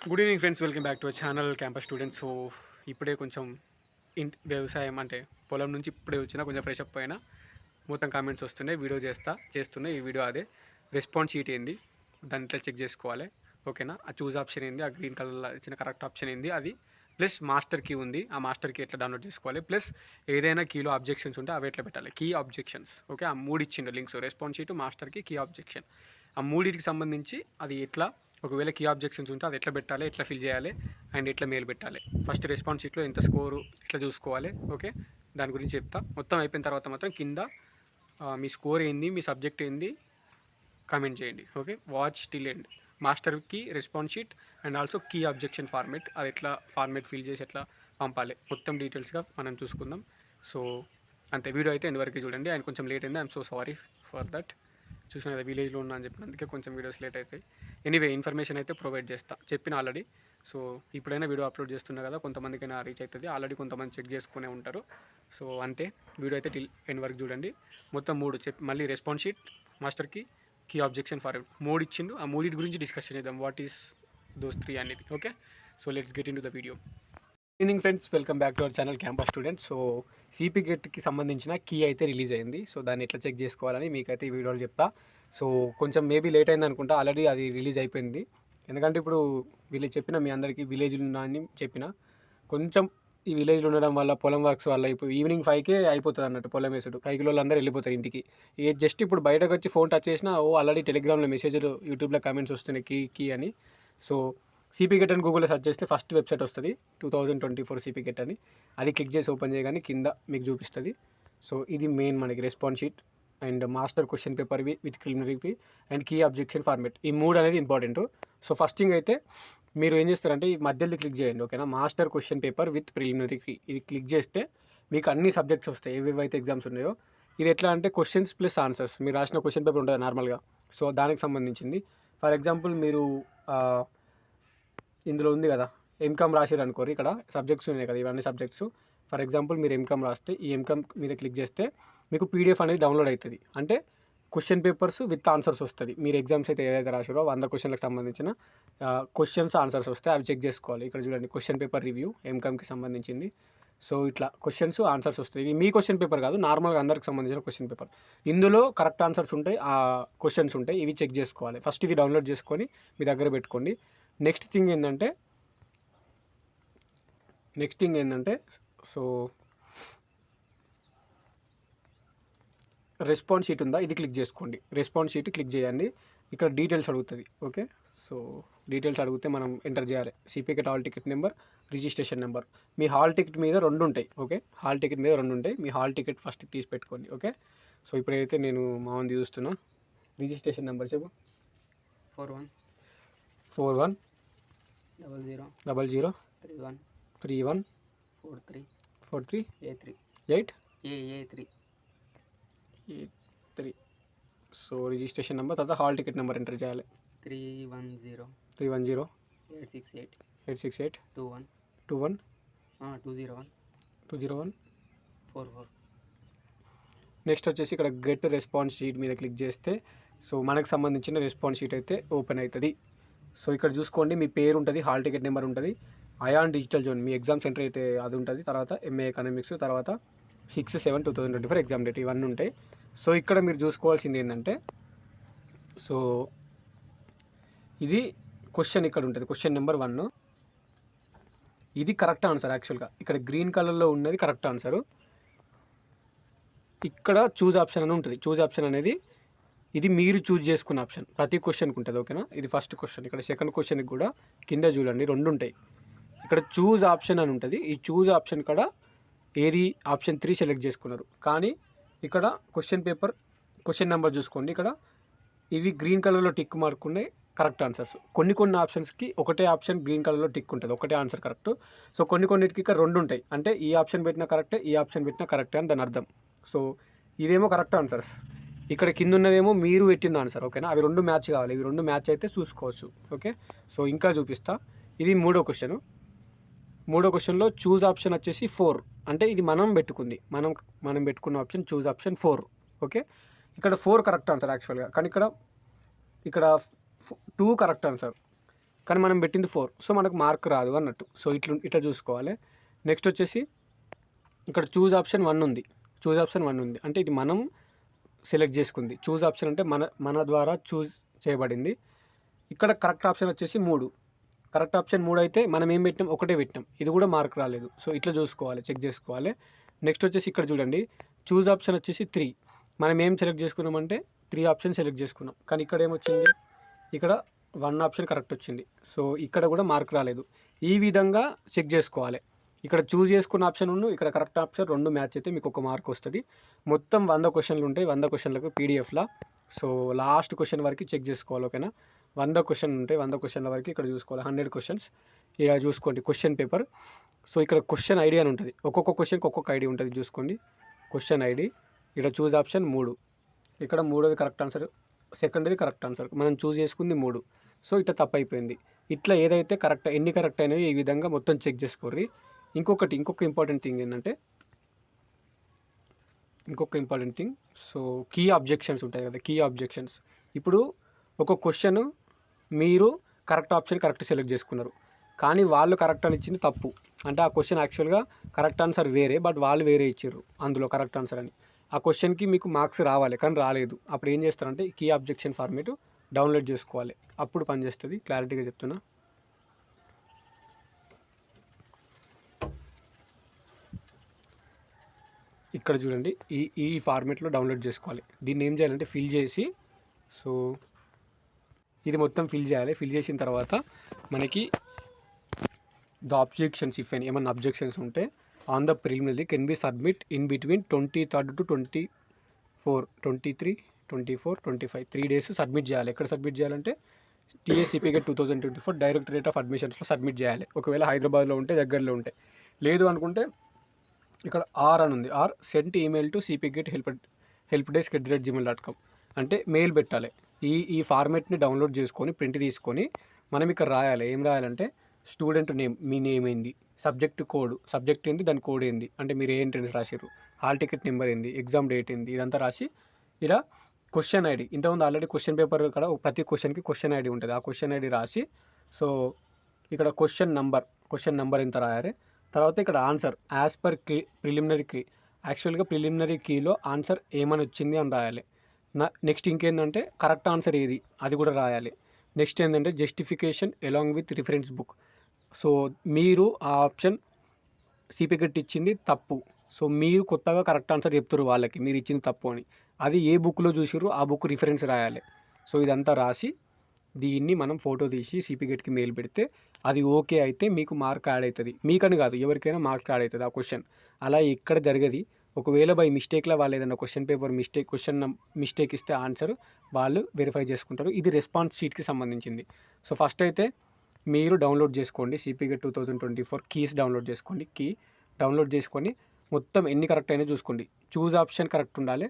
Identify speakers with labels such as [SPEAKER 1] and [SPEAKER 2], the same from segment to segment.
[SPEAKER 1] Good evening friends welcome back to our channel campus students so ఇప్పుడే కొంచెం in వ్యవసాయం అంటే పొలం నుంచి ఇప్పుడే వచ్చినా కొంచెం ఫ్రెష్ అప్ అయినా మొత్తం కామెంట్స్ వస్తున్నాయి వీడియో చేస్తా చేస్తున్నాయి ఈ వీడియో అదే. రెస్పాన్స్ షీట్ ఏంది? దాని ఇట్లా చెక్ చేసుకోవాలి. ఓకేనా ఆ చూజ్ ఆప్షన్ ఏంది? ఆ గ్రీన్ కలర్లో ఇచ్చిన కరెక్ట్ ఆప్షన్ ఏంది? అది. ప్లస్ మాస్టర్ కీ ఉంది. ఆ మాస్టర్ కీ ఎట్లా డౌన్లోడ్ చేసుకోవాలి? ప్లస్ ఏదైనా కీలో అబ్జెక్షన్స్ ఉంటే అవి ఎట్లా పెట్టాలి? కీ అబ్జెక్షన్స్ ఓకే ఆ మూడు ఇచ్చిండు లింక్స్. రెస్పాన్స్ షీట్ మాస్టర్కి కీ అబ్జెక్షన్ ఆ మూడింటికి సంబంధించి అది ఎట్లా ఒకవేళ కీ ఆబ్జెక్షన్స్ ఉంటే అది ఎట్లా పెట్టాలి ఎట్లా ఫిల్ చేయాలి అండ్ ఎట్లా మెయిల్ పెట్టాలి. ఫస్ట్ రెస్పాన్స్ షీట్లో ఎంత స్కోరు ఎట్లా చూసుకోవాలి ఓకే దాని గురించి చెప్తా. మొత్తం అయిపోయిన తర్వాత మాత్రం కింద మీ స్కోర్ ఏంది మీ సబ్జెక్ట్ ఏంది కామెంట్ చేయండి ఓకే వాచ్ స్టిల్ ఎండ్ మాస్టర్కి response sheet and also key objection format అది ఎట్లా ఫార్మేట్ ఫిల్ చేసి ఎట్లా పంపాలి. మొత్తం డీటెయిల్స్గా మనం చూసుకుందాం. సో అంతే. వీడియో అయితే ఎండ్ వరకు చూడండి. అండ్ కొంచెం లేట్ అయింది. I'm so sorry for that చూసిన విలేజ్లో ఉన్నా అని చెప్పినందుకే కొంచెం వీడియోస్ లేట్ అవుతాయి. ఎనీవే ఇన్ఫర్మేషన్ అయితే ప్రొవైడ్ చేస్తా. చెప్పిన ఆల్రెడీ. సో ఇప్పుడైనా వీడియో అప్లోడ్ చేస్తున్నా కదా కొంతమందికైనా రీచ్ అవుతుంది ఆల్రెడీ కొంతమంది చెక్ చేసుకునే ఉంటారు. సో అంతే. వీడియో అయితే టిల్ ఎండ్ వరకు చూడండి. మొత్తం మూడు చెప్ మళ్ళీ రెస్పాన్స్ షీట్ మాస్టర్కి కీ ఆబ్జెక్షన్ ఫర్ మూడు ఇచ్చిండు. ఆ మూడింటి గురించి డిస్కషన్ చేద్దాం. వాట్ ఈస్ దోస్ త్రీ అనేది okay? So let's get into the video. Evening friends welcome back to our channel campus student so CP గెట్కి సంబంధించిన కీ అయితే రిలీజ్ అయింది. సో దాన్ని ఎట్లా చెక్ చేసుకోవాలని మీకైతే ఈ వీడియోలు చెప్తా. సో కొంచెం మేబీ లేట్ అయింది అనుకుంటా. ఆల్రెడీ అది రిలీజ్ అయిపోయింది. ఎందుకంటే ఇప్పుడు వీళ్ళు చెప్పిన మీ అందరికీ విలేజ్ అని చెప్పిన. కొంచెం ఈ విలేజ్లో ఉండడం వల్ల పొలం వర్క్స్ వల్ల ఇప్పుడు ఈవినింగ్ ఫైవ్కే అయిపోతుంది అన్నట్టు పొలం వేసుడు. కైకిలో అందరూ వెళ్ళిపోతారు ఇంటికి. ఏ జస్ట్ ఇప్పుడు బయటకు వచ్చి ఫోన్ టచ్ చేసినా ఓ ఆల్రెడీ టెలిగ్రామ్లో మెసేజ్లు యూట్యూబ్లో కామెంట్స్ వస్తున్నాయి కీ కీ అని. సో సిపి గెట్ అని గూగుల్లో సెర్చ్ చేస్తే ఫస్ట్ వెబ్సైట్ వస్తుంది. Two thousand twenty four CP GET అని. అది క్లిక్ చేసి ఓపెన్ చేయగానే కింద మీకు చూపిస్తుంది. సో ఇది మెయిన్ మనకి response sheet and master question paper with preliminary and key objection format ఈ మూడు అనేది ఇంపార్టెంట్ సో ఫస్ట్ థింగ్ అయితే మీరు ఏం చేస్తారంటే ఈ మధ్యలో క్లిక్ చేయండి ఓకేనా master question paper with preliminary ఇది క్లిక్ చేస్తే మీకు అన్ని సబ్జెక్ట్స్ వస్తాయి ఏవేవైతే ఎగ్జామ్స్ ఉన్నాయో. ఇది ఎట్లా అంటే క్వశ్చన్స్ ప్లస్ ఆన్సర్స్ మీరు రాసిన క్వశ్చన్ పేపర్ ఉంటుంది నార్మల్గా సో దానికి సంబంధించింది. ఫర్ ఎగ్జాంపుల్ మీరు ఇందులో ఉంది కదా ఎంకామ్ రాసిరు అనుకోరు ఇక్కడ సబ్జెక్ట్స్ ఉన్నాయి కదా ఇవన్నీ సబ్జెక్ట్స్ ఫర్ ఎగ్జాంపుల్ మీరు ఎంకామ్ రాస్తే ఈ ఎంకామ్ మీద క్లిక్ చేస్తే మీకు పీడిఎఫ్ అనేది డౌన్లోడ్ అవుతుంది. అంటే క్వశ్చన్ పేపర్స్ విత్ ఆన్సర్స్ వస్తుంది. మీరు ఎగ్జామ్స్ అయితే ఏదైతే రాసారో వంద క్వశ్చన్లకు సంబంధించిన క్వశ్చన్స్ ఆన్సర్స్ వస్తాయి అవి చెక్ చేసుకోవాలి. ఇక్కడ చూడండి క్వశ్చన్ పేపర్ రివ్యూ ఎంకామ్కి సంబంధించింది. సో ఇట్లా క్వశ్చన్స్ ఆన్సర్స్ వస్తాయి ఇది మీ క్వశ్చన్ పేపర్ కాదు నార్మల్గా అందరికి సంబంధించిన క్వశ్చన్ పేపర్. ఇందులో కరెక్ట్ ఆన్సర్స్ ఉంటాయి ఆ క్వశ్చన్స్ ఉంటాయి ఇవి చెక్ చేసుకోవాలి. ఫస్ట్ ఇవి డౌన్లోడ్ చేసుకొని మీ దగ్గర పెట్టుకోండి. నెక్స్ట్ థింగ్ ఏంటంటే నెక్స్ట్ థింగ్ ఏంటంటే సో రెస్పాన్స్ షీట్ ఉందా? ఇది క్లిక్ చేసుకోండి. రెస్పాన్స్ షీట్ క్లిక్ చేయండి. ఇక్కడ డీటెయిల్స్ అడుగుతుంది. ఓకే సో డీటెయిల్స్ అడిగితే మనం ఎంటర్ చేయాలి. CP GET hall ticket number registration number మీ హాల్ టికెట్ మీద రెండు ఉంటాయి. ఓకే హాల్ టికెట్ మీద రెండు ఉంటాయి. మీ హాల్ టికెట్ ఫస్ట్ తీసి పెట్టుకోండి. ఓకే సో ఇప్పుడైతే నేను మా ఉంది చూస్తున్నా. రిజిస్ట్రేషన్ నెంబర్ చెప్పు.
[SPEAKER 2] Four one
[SPEAKER 1] four one
[SPEAKER 2] double zero
[SPEAKER 1] double zero
[SPEAKER 2] three one
[SPEAKER 1] three one
[SPEAKER 2] four three.
[SPEAKER 1] Four three?
[SPEAKER 2] ఏ త్రీ.
[SPEAKER 1] ఎయిట్?
[SPEAKER 2] ఏ ఏ three.
[SPEAKER 1] Eight three. So registration number తర్వాత hall ticket number enter చేయాలి.
[SPEAKER 2] Three one zero.
[SPEAKER 1] Three one zero.
[SPEAKER 2] Eight six eight.
[SPEAKER 1] Eight six eight.
[SPEAKER 2] Two one.
[SPEAKER 1] Two one.
[SPEAKER 2] Two zero one.
[SPEAKER 1] Two zero one.
[SPEAKER 2] Four four.
[SPEAKER 1] Next వచ్చేసి ఇక్కడ get response sheet మీద click చేస్తే so మనకు సంబంధించిన response sheet అయితే open అవుతుంది. So ఇక్కడ చూసుకోండి మీ పేరు ఉంటుంది హాల్ టికెట్ నెంబర్ ఉంటుంది. అయాన్ డిజిటల్ జోన్ మీ ఎగ్జామ్ సెంటర్ అయితే అది ఉంటుంది తర్వాత ఎంఏ ఎకనామిక్స్ తర్వాత six seven two thousand twenty four exam date ఇవన్నీ ఉంటాయి. సో ఇక్కడ మీరు చూసుకోవాల్సింది ఏంటంటే సో ఇది క్వశ్చన్ ఇక్కడ ఉంటుంది క్వశ్చన్ నెంబర్ వన్ ఇది కరెక్ట్ ఆన్సర్ యాక్చువల్గా ఇక్కడ గ్రీన్ కలర్లో ఉన్నది కరెక్ట్ ఆన్సరు ఇక్కడ చూజ్ ఆప్షన్ అని ఉంటుంది. చూజ్ ఆప్షన్ అనేది ఇది మీరు చూజ్ చేసుకున్న ఆప్షన్ ప్రతి క్వశ్చన్కి ఉంటుంది ఓకేనా ఇది ఫస్ట్ క్వశ్చన్ ఇక్కడ సెకండ్ క్వశ్చన్కి కూడా కింద చూడండి రెండు ఉంటాయి. ఇక్కడ చూజ్ ఆప్షన్ అని ఉంటుంది. ఈ చూజ్ ఆప్షన్ కూడా ఏది ఆప్షన్ త్రీ సెలెక్ట్ చేసుకున్నారు. కానీ ఇక్కడ క్వశ్చన్ పేపర్ క్వశ్చన్ నెంబర్ చూసుకోండి. ఇక్కడ ఇవి గ్రీన్ కలర్లో టిక్ మార్క్ ఉన్నాయి కరెక్ట్ ఆన్సర్స్. కొన్ని కొన్ని ఆప్షన్స్కి ఒకటే ఆప్షన్ గ్రీన్ కలర్లో టిక్ ఉంటుంది. ఒకటే ఆన్సర్ కరెక్ట్. సో కొన్ని కొన్నిటికి ఇక్కడ రెండు ఉంటాయి. అంటే ఈ ఆప్షన్ పెట్టినా కరెక్టే ఈ ఆప్షన్ పెట్టినా కరెక్టే అని దాని అర్థం. సో ఇదేమో కరెక్ట్ ఆన్సర్స్. ఇక్కడ కింద ఉన్నదేమో మీరు పెట్టింది ఆన్సర్ ఓకేనా? అవి రెండు మ్యాచ్ కావాలి. ఇవి రెండు మ్యాచ్ అయితే చూసుకోవచ్చు ఓకే? సో ఇంకా చూపిస్తా. ఇది మూడో క్వశ్చన్. మూడో క్వశ్చన్లో చూజ్ ఆప్షన్ వచ్చేసి ఫోర్. అంటే ఇది మనం పెట్టుకుంది. మనం మనం పెట్టుకున్న option choose option four. Okay? ఇక్కడ ఫోర్ కరెక్ట్ ఆన్సర్ యాక్చువల్గా. కానీ ఇక్కడ ఇక్కడ టూ కరెక్ట్ ఆన్సర్. కానీ మనం పెట్టింది ఫోర్. సో మనకు మార్క్ రాదు అన్నట్టు. సో ఇట్లా ఇట్లా చూసుకోవాలి. నెక్స్ట్ వచ్చేసి ఇక్కడ చూజ్ ఆప్షన్ వన్ ఉంది. చూజ్ ఆప్షన్ వన్ ఉంది. అంటే ఇది మనం సెలెక్ట్ చేసుకుంది. చూజ్ ఆప్షన్ అంటే మన మన ద్వారా చూజ్ చేయబడింది. ఇక్కడ కరెక్ట్ ఆప్షన్ వచ్చేసి మూడు. కరెక్ట్ ఆప్షన్ మూడు అయితే మనం ఏం పెట్టినాం? ఒకటే పెట్టినాం. ఇది కూడా మార్క్ రాలేదు. సో ఇట్లా చూసుకోవాలి చెక్ చేసుకోవాలి. నెక్స్ట్ వచ్చేసి ఇక్కడ చూడండి. చూజ్ ఆప్షన్ వచ్చేసి త్రీ. మనం ఏం సెలెక్ట్ చేసుకున్నామంటే త్రీ ఆప్షన్ సెలెక్ట్ చేసుకున్నాం. కానీ ఇక్కడ ఏమొచ్చింది? ఇక్కడ వన్ ఆప్షన్ కరెక్ట్ వచ్చింది. సో ఇక్కడ కూడా మార్క్ రాలేదు. ఈ విధంగా చెక్ చేసుకోవాలి. ఇక్కడ చూజ్ చేసుకున్న ఆప్షన్ ఉన్న ఇక్కడ కరెక్ట్ ఆప్షన్ రెండు మ్యాచ్ అయితే మీకు ఒక మార్క్ వస్తుంది. మొత్తం వంద క్వశ్చన్లు ఉంటాయి. వంద క్వశ్చన్లకు పీడిఎఫ్లా. సో లాస్ట్ క్వశ్చన్ వరకు చెక్ చేసుకోవాలి ఓకేనా? వంద క్వశ్చన్ ఉంటాయి వంద క్వశ్చన్ల వరకు ఇక్కడ చూసుకోవాలి. హండ్రెడ్ క్వశ్చన్స్ ఇలా చూసుకోండి. క్వశ్చన్ పేపర్ సో ఇక్కడ క్వశ్చన్ ఐడి అని ఉంటుంది. ఒక్కొక్క క్వశ్చన్కి ఒక్కొక్క ఐడి ఉంటుంది. చూసుకోండి. క్వశ్చన్ ఐడి ఇక్కడ చూజ్ ఆప్షన్ మూడు. ఇక్కడ మూడోది కరెక్ట్ ఆన్సర్ సెకండ్ది కరెక్ట్ ఆన్సర్ మనం చూజ్ చేసుకుంది మూడు. సో ఇట్లా తప్పు అయిపోయింది ఇట్లా ఏదైతే కరెక్ట్ ఎన్ని కరెక్ట్ అయినాయో ఈ విధంగా మొత్తం చెక్ చేసుకోర్రి. ఇంకొకటి ఇంకొక ఇంపార్టెంట్ థింగ్ ఏంటంటే ఇంకొక important thing so key objections ఉంటాయి కదా కీ అబ్జెక్షన్స్ ఇప్పుడు ఒక క్వశ్చన్ మీరు కరెక్ట్ ఆప్షన్ కరెక్ట్ సెలెక్ట్ చేసుకున్నారు. కానీ వాళ్ళు కరెక్ట్ అని ఇచ్చింది తప్పు. అంటే ఆ క్వశ్చన్ యాక్చువల్గా కరెక్ట్ ఆన్సర్ వేరే బట్ వాళ్ళు వేరే ఇచ్చారు అందులో కరెక్ట్ ఆన్సర్ అని. ఆ క్వశ్చన్కి మీకు మార్క్స్ రావాలి కానీ రాలేదు. అప్పుడు ఏం చేస్తారంటే కీ అబ్జెక్షన్ ఫార్మేట్ డౌన్లోడ్ చేసుకోవాలి. అప్పుడు పనిచేస్తుంది క్లారిటీగా చెప్తున్నా. ఇక్కడ చూడండి. ఈ ఈ ఫార్మేట్లో డౌన్లోడ్ చేసుకోవాలి. దీన్ని ఏం చేయాలంటే ఫిల్ చేసి సో ఇది మొత్తం ఫిల్ చేయాలి. ఫిల్ చేసిన తర్వాత మనకి ద అబ్జెక్షన్స్ ఇఫ్ అని ఏమన్నా అబ్జెక్షన్స్ ఉంటే on the preliminary can be submit in between twenty third to twenty four twenty three twenty four twenty five three days submit చేయాలి ఎక్కడ సబ్మిట్ చేయాలంటే టీఎస్సీపీకే two thousand twenty four directorate of అడ్మిషన్స్లో submit చేయాలి. ఒకవేళ హైదరాబాద్లో ఉంటే దగ్గరలో ఉంటే. లేదు అనుకుంటే ఇక్కడ ఆర్ అని ఉంది. Or sent email to CP GET help help desk at the rate Gmail dot com అంటే మెయిల్ పెట్టాలి. ఈ ఈ ఫార్మేట్ని డౌన్లోడ్ చేసుకొని ప్రింట్ తీసుకొని మనం ఇక్కడ రాయాలి. ఏం రాయాలంటే స్టూడెంట్ నేమ్ మీ నేమ్ ఏంది? సబ్జెక్ట్ కోడ్ సబ్జెక్ట్ ఏంది? దాని కోడ్ ఏంది? అంటే మీరు ఏ ఎంట్రెన్స్ రాసిర్రు? హాల్ టికెట్ నెంబర్ ఏంది? ఎగ్జామ్ డేట్ ఏంది? ఇదంతా రాసి ఇలా క్వశ్చన్ ఐడి ఇంతకుముందు ఆల్రెడీ క్వశ్చన్ పేపర్ ఇక్కడ ప్రతి క్వశ్చన్కి క్వశ్చన్ ఐడి ఉంటుంది. ఆ క్వశ్చన్ ఐడి రాసి సో ఇక్కడ క్వశ్చన్ నంబర్ క్వశ్చన్ నెంబర్ ఎంత రాయాలి? తర్వాత ఇక్కడ answer as per key preliminary key యాక్చువల్గా ప్రిలిమినరీ కీలో ఆన్సర్ ఏమని వచ్చింది అని రాయాలి. నెక్స్ట్ ఇంకేందంటే కరెక్ట్ ఆన్సర్ ఏది? అది కూడా రాయాలి. నెక్స్ట్ ఏంటంటే justification along with reference book so మీరు ఆ ఆప్షన్ సిపికెట్ ఇచ్చింది తప్పు. సో మీరు కొత్తగా కరెక్ట్ ఆన్సర్ చెప్తారు వాళ్ళకి మీరు ఇచ్చింది తప్పు అని. అది ఏ బుక్లో చూసిర్రు ఆ బుక్ రిఫరెన్స్ రాయాలి. సో ఇదంతా రాసి దీన్ని మనం ఫోటో తీసి సిపికెట్కి మెయిల్ పెడితే అది ఓకే అయితే మీకు మార్క్ యాడ్ అవుతుంది మీకని కాదు ఎవరికైనా మార్క్ యాడ్ అవుతుంది ఆ క్వశ్చన్ అలా ఎక్కడ జరగదు ఒకవేళ బై మిస్టేక్లో వాళ్ళు ఏదైనా question paper mistake question mistake ఇస్తే ఆన్సర్ వాళ్ళు వెరిఫై చేసుకుంటారు. ఇది రెస్పాన్స్ షీట్కి సంబంధించింది. సో ఫస్ట్ అయితే మీరు డౌన్లోడ్ చేసుకోండి. CP GET two thousand twenty four keys download చేసుకోండి. కీ డౌన్లోడ్ చేసుకొని మొత్తం ఎన్ని కరెక్ట్ అయినా చూసుకోండి. చూజ్ ఆప్షన్ కరెక్ట్ ఉండాలి.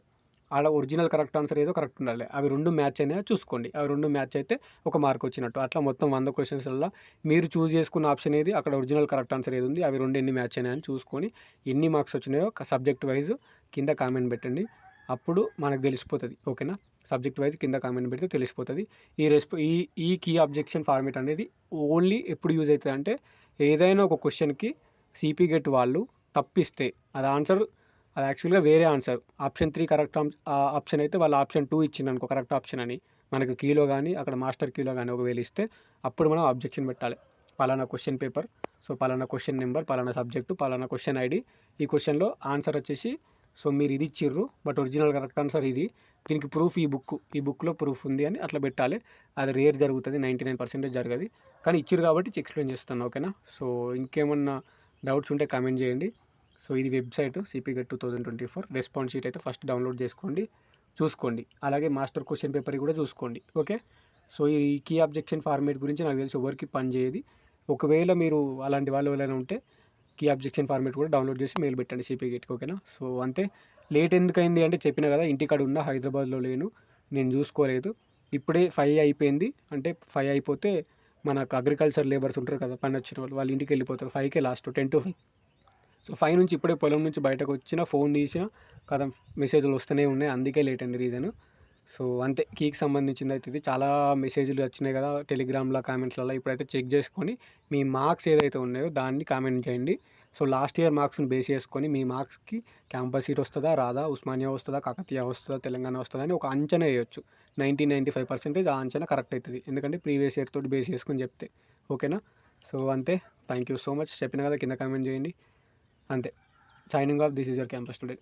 [SPEAKER 1] ఆడ ఒరిజినల్ కరెక్ట్ ఆన్సర్ ఏదో కరెక్ట్ ఉండాలి. అవి రెండు మ్యాచ్ అయినా చూసుకోండి. అవి రెండు మ్యాచ్ అయితే ఒక మార్క్ వచ్చినట్టు. అట్లా మొత్తం వంద క్వశ్చన్స్లో మీరు చూస్ చేసుకున్న ఆప్షన్ ఏది అక్కడ ఒరిజినల్ కరెక్ట్ ఆన్సర్ ఏది ఉంది అవి రెండు ఎన్ని మ్యాచ్ అయినాయని చూసుకొని ఎన్ని మార్క్స్ వచ్చినాయో సబ్జెక్ట్ వైజ్ కింద కామెంట్ పెట్టండి. అప్పుడు మనకు తెలిసిపోతుంది. ఓకేనా సబ్జెక్ట్ వైజ్ కింద కామెంట్ పెడితే తెలిసిపోతుంది. ఈ రెస్పో ఈ ఈ కీ అబ్జెక్షన్ ఫార్మేట్ అనేది ఓన్లీ ఎప్పుడు యూజ్ అవుతుంది అంటే ఏదైనా ఒక క్వశ్చన్కి సిపి గెట్ వాళ్ళు తప్పిస్తే అది ఆన్సర్ అది యాక్చువల్గా వేరే answer option three correct option అయితే వాళ్ళు ఆప్షన్ టూ ఇచ్చింది అనుకో కరెక్ట్ ఆప్షన్ అని. మనకు కీలో కానీ అక్కడ మాస్టర్ కీలో కానీ ఒకవేళ ఇస్తే అప్పుడు మనం అబ్జెక్షన్ పెట్టాలి. పలానా క్వశ్చన్ పేపర్ సో పలానా క్వశ్చన్ నెంబర్ పలానా సబ్జెక్టు పలానా క్వశ్చన్ ఐడి ఈ క్వశ్చన్లో ఆన్సర్ వచ్చేసి సో మీరు ఇది ఇచ్చిర్రు బట్ ఒరిజినల్ కరెక్ట్ ఆన్సర్ ఇది. దీనికి ప్రూఫ్ ఈ బుక్ ఈ బుక్లో ప్రూఫ్ ఉంది అని అట్లా పెట్టాలి. అది రేర్ జరుగుతుంది నైంటీ నైన్ పర్సెంటేజ్ జరగదు. కానీ ఇచ్చిర్రు కాబట్టి ఎక్స్ప్లెయిన్ చేస్తాను ఓకేనా సో ఇంకేమన్నా డౌట్స్ ఉంటే కామెంట్ చేయండి. సో ఇది website CP GET two thousand twenty four response sheet అయితే ఫస్ట్ డౌన్లోడ్ చేసుకోండి చూసుకోండి. అలాగే మాస్టర్ క్వశ్చన్ పేపర్ కూడా చూసుకోండి ఓకే? సో ఈ కీ అబ్జెక్షన్ ఫార్మేట్ గురించి నాకు తెలిసి ఎవరికి పనిచేయదు. ఒకవేళ మీరు అలాంటి వాళ్ళు ఎవరైనా ఉంటే కీ అబ్జెక్షన్ ఫార్మేట్ కూడా డౌన్లోడ్ చేసి మెయిల్ పెట్టండి సిపిగెట్కి ఓకేనా? సో అంతే. లేట్ ఎందుకైంది అంటే చెప్పిన కదా ఇంటికాడ ఉన్న హైదరాబాద్లో లేను నేను చూసుకోలేదు. ఇప్పుడే ఫైవ్ అయిపోయింది. అంటే ఫైవ్ అయిపోతే మనకు అగ్రికల్చర్ లేబర్స్ ఉంటారు కదా పని వచ్చిన వాళ్ళు వాళ్ళ ఇంటికి వెళ్ళిపోతారు. ఫైవ్కే last ten to five. So five నుంచి ఇప్పుడే పొలం నుంచి బయటకు వచ్చిన ఫోన్ తీసిన కదా మెసేజ్లు వస్తూనే ఉన్నాయి. అందుకే లేట్ అయింది రీజన్ సో అంతే కీకి సంబంధించింది అయితే ఇది. చాలా మెసేజ్లు వచ్చినాయి కదా టెలిగ్రామ్లో కామెంట్లలో ఇప్పుడైతే చెక్ చేసుకొని మీ మార్క్స్ ఏదైతే ఉన్నాయో దాన్ని కామెంట్ చేయండి. సో లాస్ట్ ఇయర్ మార్క్స్ని బేస్ చేసుకొని మీ మార్క్స్కి క్యాంపస్ సీట్ వస్తుందా రాదా? ఉస్మానియా వస్తుందా కాకతీయ వస్తుందా తెలంగాణ వస్తుందా అని ఒక అంచనా వేయొచ్చు. నైంటీ నైంటీ ఫైవ్ పర్సెంటేజ్ ఆ అంచనా కరెక్ట్ అవుతుంది. ఎందుకంటే ప్రీవియస్ ఇయర్ తోటి బేస్ చేసుకొని చెప్తే. ఓకేనా? సో అంతే. థ్యాంక్ యూ సో మచ్ చెప్పిన కదా కింద కామెంట్ చేయండి. అంతే. Signing off this is your campus today